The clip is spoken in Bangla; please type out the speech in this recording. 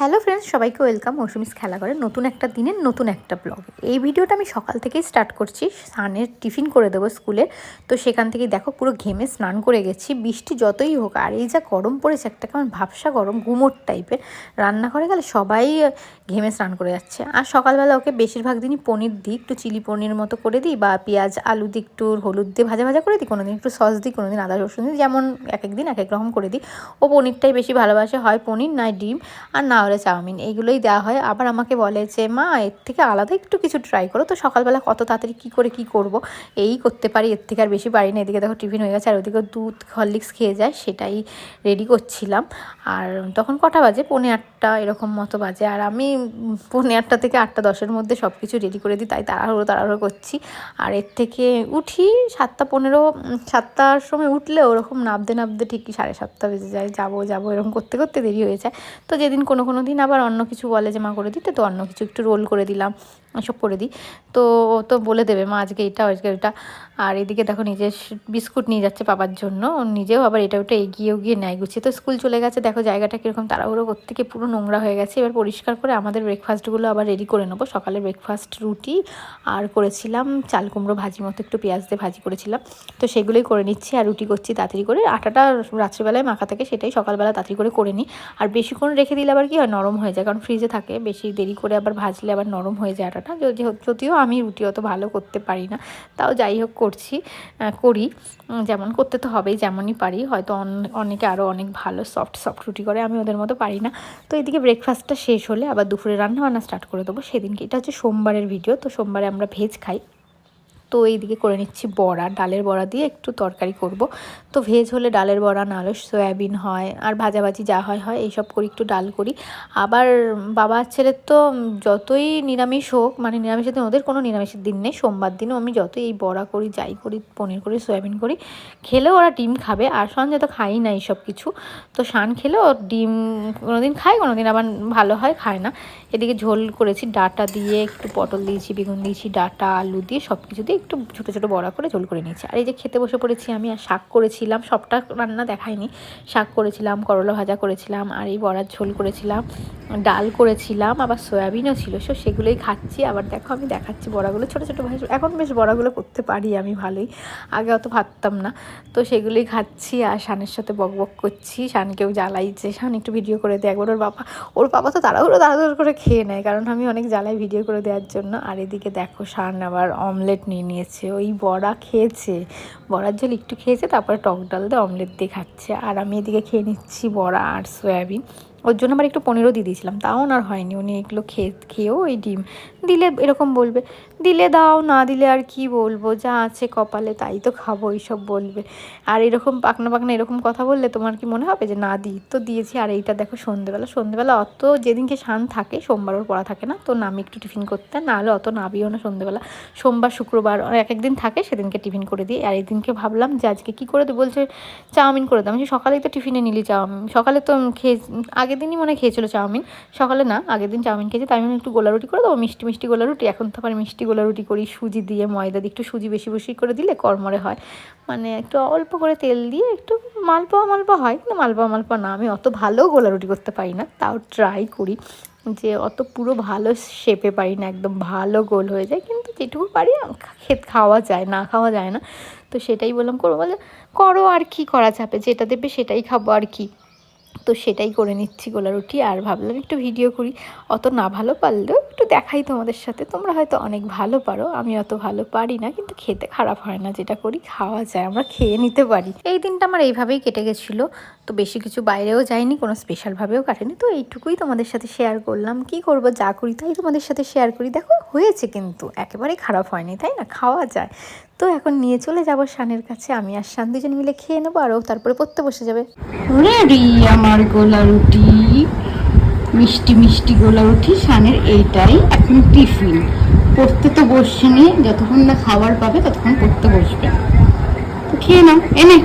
হ্যালো ফ্রেন্ডস, সবাইকে ওয়েলকাম। মৌসুমিস খেলা করে নতুন একটা দিনের নতুন একটা ব্লগ। এই ভিডিওটা আমি সকাল থেকেই স্টার্ট করছি। সানের টিফিন করে দেবো স্কুলে তো সেখান থেকে দেখো পুরো ঘেমে স্নান করে গেছি। বৃষ্টি যতই হোক, আর এই যা গরম পড়েছে, একটা কেমন ভাবসা গরম, গুমোট টাইপের রান্না করে গেলে সবাই ঘেমে স্নান করে যাচ্ছে। আর সকালবেলা ওকে বেশিরভাগ দিনই পনির দিই। একটু চিলি পনির মতো করে দিই বা পেঁয়াজ, আলু দিই, একটু হলুদ দিয়ে ভাজা ভাজা করে দিই। কোনো দিন একটু সস দিই কোনো দিন আদা, রসুন দিই। যেমন এক এক দিন এক এক রকম করে দিই। ও পনিরটাই বেশি ভালোবাসে। হয় পনির নয় ডিম। আর না হলে চাউমিন এইগুলোই দেওয়া হয়। আবার আমাকে বলে যে, মা, এর থেকে আলাদা একটু কিছু ট্রাই করো। তো সকালবেলা কত তাড়াতাড়ি কী করে কি করব? এই করতে পারি, এর থেকে আর বেশি পারি না। এদিকে দেখো টিফিন হয়ে গেছে আর ওদিকে দুধ হরলিক্স খেয়ে যায়, সেটাই রেডি করছিলাম। আর তখন কটা বাজে? পৌনে আটটা এরকম মতো বাজে। আর আমি পৌনে আটটা থেকে আটটা দশের মধ্যে সব কিছু রেডি করে দিই, তাই তাড়াহুড়ো তাড়াহুড়ো করছি। আর এর থেকে উঠি সাতটা পনেরো সাতটার সময় উঠলে ওরকম নাবতে নাবতে ঠিকই সাড়ে সাতটা বেজে যায়। যাব যাব, এরকম করতে করতে দেরি হয়ে যায়। তো যেদিন কোনো কোনো দিন আবার অন্য কিছু বলে যে, মা, করে দিতে। তো অন্য কিছু একটু রোল করে দিলাম। এসব করে দিই। তো ও তো বলে দেবে, মা, আজকে এটা, আজকে ওটা আর এদিকে দেখো নিজে বিস্কুট নিয়ে যাচ্ছে পাপার জন্য। নিজেও আবার এটা ওটা এগিয়ে গিয়ে নেয়, গুছিয়ে। তো স্কুল চলে গেছে, দেখো জায়গাটা কীরকম তাড়াহুড়ো গিয়ে পুরো নোংরা হয়ে গেছে। এবার পরিষ্কার করে আমাদের ব্রেকফাস্টগুলো আবার রেডি করে নেব। সকালে ব্রেকফাস্ট রুটি আর করেছিলাম চাল কুমড়ো ভাজি মতো একটু পেঁয়াজ দিয়ে ভাজি করেছিলাম। তো সেগুলোই করে নিচ্ছি আর রুটি করছি তাড়াতাড়ি করে। আটাটা রাত্রিবেলায় মাখা থাকে সেটাই সকালবেলা তাড়াতাড়ি করে করে নিই। আর বেশিক্ষণ রেখে দিলে আবার কি হয়, নরম হয়ে যায়। কারণ ফ্রিজে থাকে, বেশি দেরি করে আবার ভাজলে আবার নরম হয়ে যায় আটাটা। যদি যদিও আমি রুটি অত ভালো করতে পারি না, তাও যাই হোক করছি করি। যেমন করতে তো হবেই, যেমনই পারি। হয়তো অন- অনেকে আরও অনেক ভালো সফট সফট রুটি করে, আমি ওদের মতো পারি না। তো এদিকে ব্রেকফাস্টটা শেষ হলে আবার দুপুরে রান্না বান্না স্টার্ট করে দেবো। সেদিনকে, এটা হচ্ছে সোমবারের ভিডিও তো সোমবারে আমরা ভেজ খাই। তো এইদিকে করে নিচ্ছি বড়া। ডালের বড়া দিয়ে একটু তরকারি করব। তো ভেজ হলে ডালের বড়া, না হলে সয়াবিন হয়, আর ভাজাভাজি যা হয় হয়, এইসব করি, একটু ডাল করি। আবার বাবার ছেলের তো যতই নিরামিষ হোক মানে নিরামিষের দিন ওদের কোনো নিরামিষের দিন নেই, সোমবার দিনও আমি যতই এই বড়া করি, যাই করি, পনির করি, সয়াবিন করি, খেলেও ওরা ডিম খাবে, আর সঞ্জয় তো খাই না এইসব কিছু। তো শান ওর ডিম কোনোদিন খায়, কোনোদিন আবার ভালো হয়, খায় না। এদিকে ঝোল করেছি, ডাটা দিয়ে একটু পটল দিয়েছি, বেগুন দিয়েছি, ডাটা, আলু দিয়ে সব কিছু দিয়ে একটু ছোটো ছোটো বড়া করে ঝোল করে নিয়েছি। আর এই যে খেতে বসে পড়েছি আমি, আর শাক করেছিলাম, সবটা রান্না দেখাইনি। শাক করেছিলাম, করলা ভাজা করেছিলাম, আর এই বড়ার ঝোল করেছিলাম, ডাল করেছিলাম, আবার সয়াবিনও ছিল, সো সেগুলোই খাচ্ছি। আবার দেখো আমি দেখাচ্ছি বড়াগুলো, ছোটো ছোটো ভাই, এখন বেশ বড়াগুলো করতে পারি আমি ভালোই। আগে অত ভাবতাম না। তো সেগুলোই খাচ্ছি, আর শানের সাথে বক বক করছি। শানকেও জ্বালাইছে শান একটু ভিডিও করে দেয় একবার ওর বাবা ওর বাবা তো তাড়াহুড়ো তাড়াহুড়ো করে খেয়ে নেয়, কারণ আমি অনেক জ্বালাই ভিডিও করে দেওয়ার জন্য। আর এদিকে দেখো শান আবার অমলেট নিয়ে নিয়েছে ওই বড়া খেয়েছে। বড়ার জল একটু খেয়েছে, তারপরে টক ডাল দিয়ে অমলেট দিয়ে খাচ্ছে। আর আমি এদিকে খেয়ে নিচ্ছি বড়া আর সয়াবিন। ওর জন্য আবার একটু পনেরো দিয়ে দিয়েছিলাম, তাও ওনার হয়নি। উনি এগুলো খেয়ে, খেয়েও ওই ডিম দিলে এরকম বলবে, দিলে দাও, না দিলে আর কি বলব, যা আছে কপালে তাই তো খাব, এইসব বলবে। আর এরকম পাকনা পাকনা এরকম কথা বললে তোমার কি মনে হবে যে, না দিই তো দিয়েছি। আর এইটা দেখো সন্ধেবেলা সন্ধেবেলা অত যেদিনকে শান থাকে, সোমবার ওর পড়া থাকে না, তো নামি একটু টিফিন করতে, না হলে অত নাবিও না সন্ধেবেলা। সোমবার, শুক্রবার এক একদিন থাকে, সেদিনকে টিফিন করে দিই। আর এইদিনকে ভাবলাম যে আজকে কী করে দিই বলছে, চাউমিন করে দাও। আমি সকালেই তো টিফিনে নিলি চাউমিন। সকালে তো খেয়ে আগের দিনই মনে খেয়েছিল চাউমিন। সকালে না, আগের দিন চাউমিন খেয়েছি, তাই আমি একটু গোলা রুটি করে দেবো, মিষ্টি মিষ্টি গোলা রুটি এখন তো আবার মিষ্টি গোলা রুটি করি, সুজি দিয়ে, ময়দা দিয়ে, একটু সুজি বেশি বেশি করে দিলে কর্মরে হয়। মানে একটু অল্প করে তেল দিয়ে একটু মালপোয়া মালপোয়া হয়, কিন্তু মালপোয়া মালপোয়া না, আমি অত ভালো গোলা রুটি করতে পারি না, তাও ট্রাই করি। যে অত পুরো ভালো শেপে পারি না, একদম ভালো গোল হয়ে যায়, কিন্তু যেটুকু পারি খেত, খাওয়া যায়, না খাওয়া যায় না। তো সেটাই বললাম, করব বলে, করো আর কি করা যাবে, যেটা দেবে সেটাই খাব আর কি। তো সেটাই করে নিচ্ছি গোলা রুটি। আর ভাবলাম একটু ভিডিও করি। অত না ভালো পারলেও দেখাই তোমাদের সাথে। তোমরা হয়তো অনেক ভালো পারো, আমি অত ভালো পারি না, কিন্তু খেতে খারাপ হয় না, যেটা করি খাওয়া যায়, আমরা খেয়ে নিতে পারি। এই দিনটা আমার এইভাবেই কেটে গেছিল, তো বেশি কিছু বাইরেও যায়নি কোনো স্পেশালভাবেও কাটেনি, তো এইটুকুই তোমাদের সাথে শেয়ার করলাম। কি করব, যা করি তাই তোমাদের সাথে শেয়ার করি। দেখো, হয়েছে কিন্তু, একেবারেই খারাপ হয়নি, তাই না? খাওয়া যায়। তো এখন নিয়ে চলে যাব শানের কাছে, আমি আর শান দুজন মিলে খেয়ে নেব আরও তারপরে পড়তে বসে যাবে। আমার গোলা রুটি। মিষ্টি মিষ্টি গোলা উঠি সানের এইটাই এখন টিফিন। পড়তে তো বসছে নিয়ে যতক্ষণ না খাবার পাবে ততক্ষণ পড়তে বসবে। তো খেয়ে নাও, এনে।